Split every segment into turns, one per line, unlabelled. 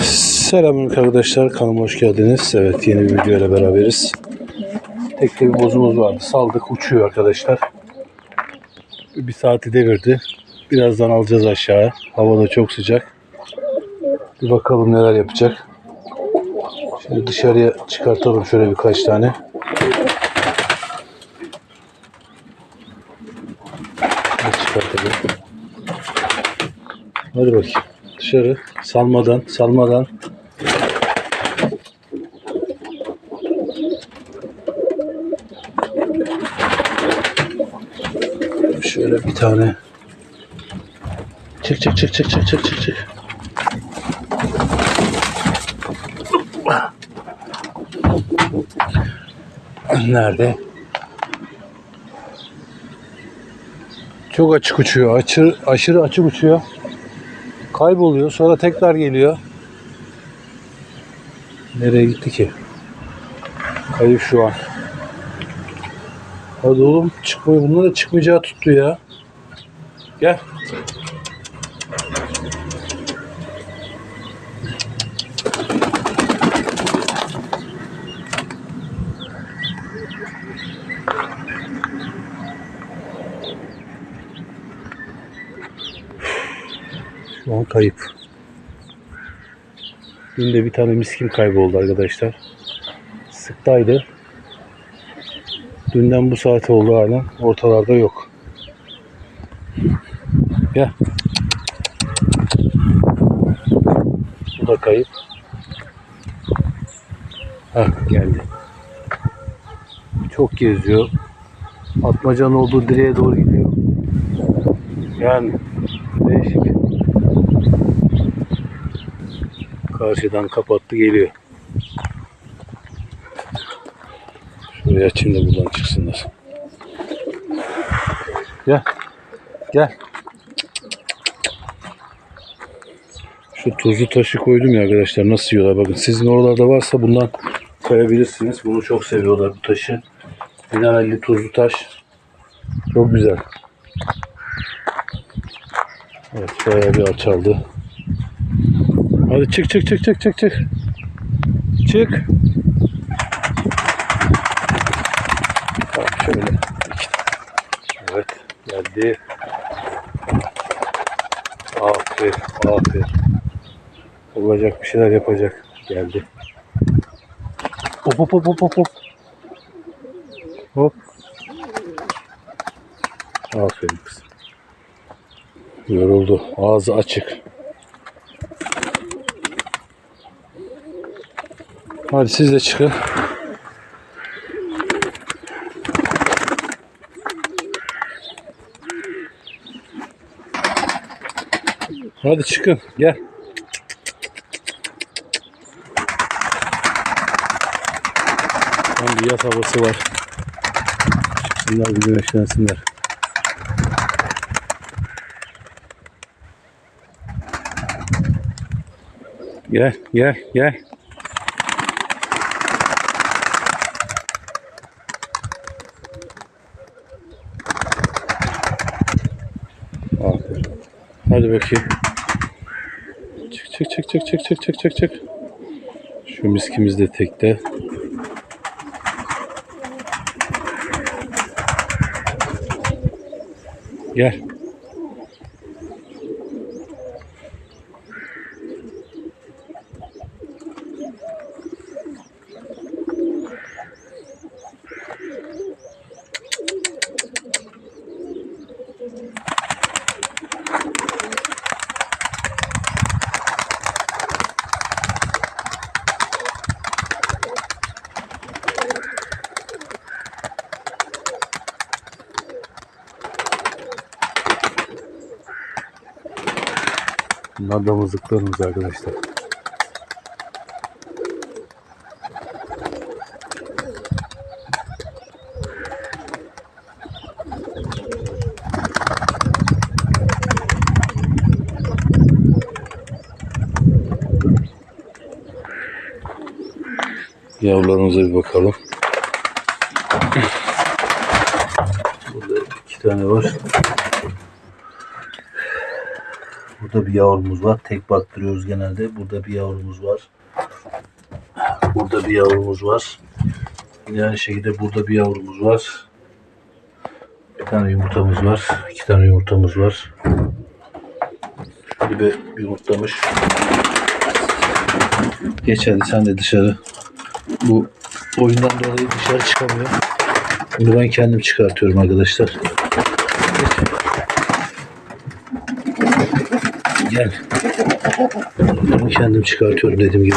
Selamünaleyküm arkadaşlar. Kanalıma hoş geldiniz. Evet yeni bir video ile beraberiz. Tekte bir bozumuz vardı. Saldık uçuyor arkadaşlar. Bir saati devirdi. Birazdan alacağız aşağı. Hava da çok sıcak. Bir bakalım neler yapacak. Şimdi dışarıya çıkartalım şöyle birkaç tane. Çıkartalım. Hadi bakayım. Dışarı salmadan salmadan. Şöyle bir tane. Çık çık çık çık çık çık çık çık. Nerede? Çok açık uçuyor. Aşırı, aşırı açık uçuyor. Kayboluyor. Sonra tekrar geliyor. Nereye gitti ki? Kayıp şu an. Hadi oğlum çıkmıyor. Bunlar da çıkmayacağı tuttu ya. Gel. An kayıp. Dün de bir tane miskin kayboldu arkadaşlar. Sıktaydı. Dünden bu saate oldu halen. Ortalarda yok. Gel. Bu da kayıp. Hah geldi. Çok geziyor. Atmacanın olduğu direğe doğru gidiyor. Yani değişik. Karşıdan kapattı geliyor. Şurayı açayım da buradan çıksınlar. Gel. Gel. Şu tuzlu taşı koydum ya arkadaşlar nasıl yiyorlar bakın sizin oralarda varsa bundan koyabilirsiniz. Bunu çok seviyorlar bu taşı. Mineralli tuzlu taş. Çok güzel. Evet bayağı bir alçaldı. Hadi çık çık çık çık çık çık. Çık. Bak şöyle. Evet geldi. Aferin aferin. Olacak bir şeyler yapacak. Geldi. Hop hop hop hop hop hop. Aferin kızım. Yoruldu. Ağzı açık. Hadi siz de çıkın. Hadi çıkın. Gel. Tam bir yaz havası var. Çıksınlar bir güneşlensinler. Gel, gel, gel. Hadi bakayım. Çık çık çık çık çık çık çık çık çık. Şu miskimiz de tekte. Gel. Bunlar damızlıklarımız arkadaşlar. Yavrularımıza bir bakalım. Burada iki tane var. Bu Burada bir yavrumuz var. Tek baktırıyoruz genelde. Burada bir yavrumuz var. Burada bir yavrumuz var. Yine aynı şekilde burada bir yavrumuz var. Bir tane yumurtamız var. iki tane yumurtamız var. Bir yumurtlamış. Geç hadi sen de dışarı. Bu oyundan dolayı dışarı çıkamıyor. Bunu ben kendim çıkartıyorum arkadaşlar. Geç. Gel. Bunu kendim çıkartıyorum dediğim gibi.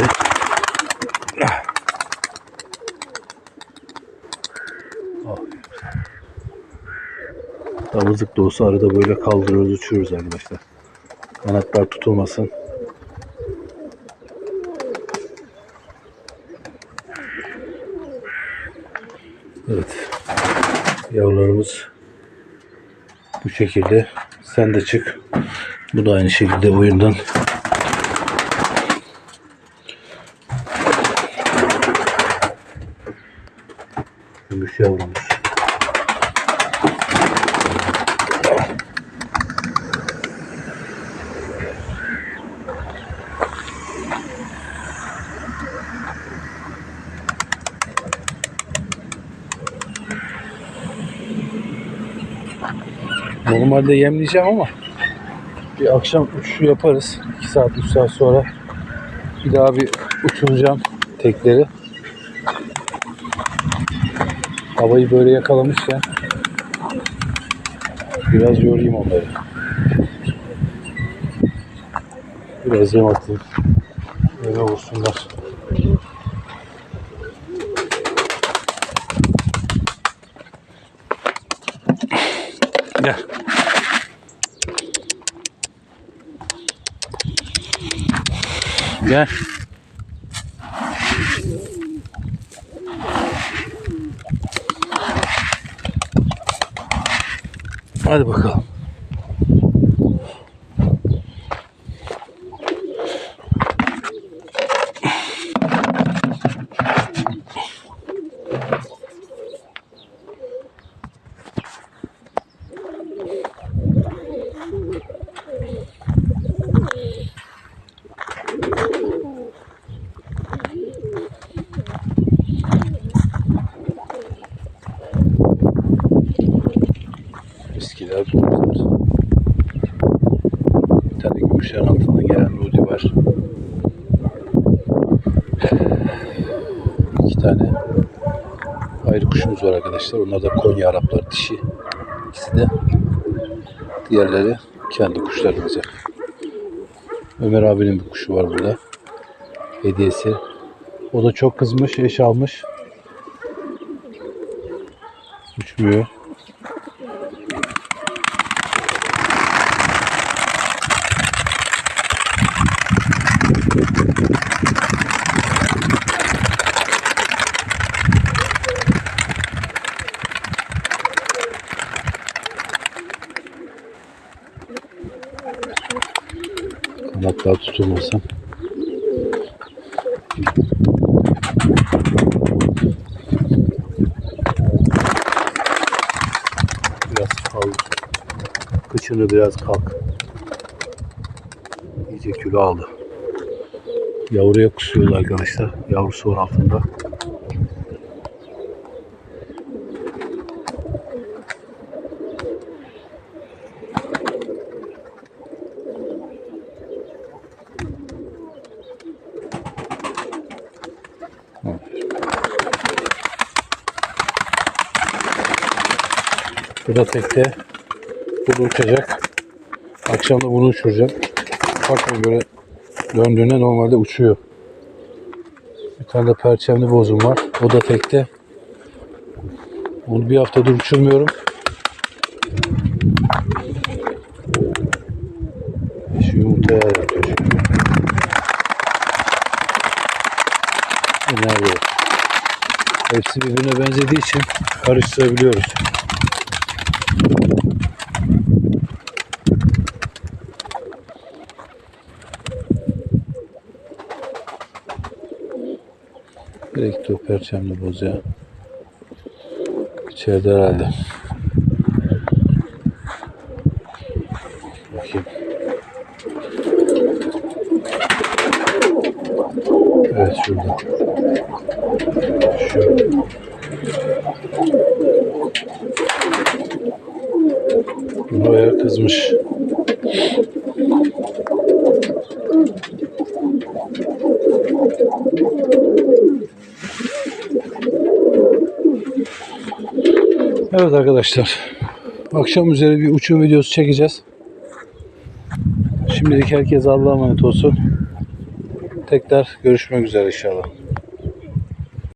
Damızlık da olsa arada böyle kaldırıyoruz uçuyoruz arkadaşlar. Kanatlar tutulmasın. Evet. Yavrularımız bu şekilde. Sen de çık. Bu da aynı şekilde oyundan. Gümüş yavrumuz. Normalde yemleyeceğim ama bir akşam uçuşu yaparız. 2 saat 3 saat sonra bir daha bir uçuracağım tekleri. Havayı böyle yakalamışken biraz yorayım onları. Biraz yem atayım. Eve olsunlar. Gel. Hadi bakalım. Eskiler domuzlar. Bir tane gümüşlerin altından gelen Rudi var. İki tane ayrı kuşumuz var arkadaşlar. Onlar da Konya Araplar dişi. İkisi de diğerleri kendi kuşlarımız. Ömer abinin bir kuşu var burada. Hediyesi. O da çok kızmış, eş almış. Uçmuyor. Kanatlar tutulmasın. Biraz kaldır. Kıçını biraz kalk. İyice kilo aldı. Yavruya kusuyorlar arkadaşlar. Yavrusu var altında. Bu da tekte. Bu uçacak. Akşam da bunu uçuracağım. Bakın böyle döndüğünde normalde uçuyor. Bir tane de perçemli bozum var. O da tekte. Onu bir haftadır uçurmuyorum. Şu yumurtaya şimdi. E, Nerede? Hepsi birbirine benzediği için karıştırabiliyoruz. Direkt o perçemli bozuyor. İçeride herhalde. Bakayım. Evet şurada. Şu. Bayağı kızmış. Evet arkadaşlar. Akşam üzeri bir uçum videosu çekeceğiz. Şimdilik herkes Allah'a emanet olsun. Tekrar görüşmek üzere inşallah.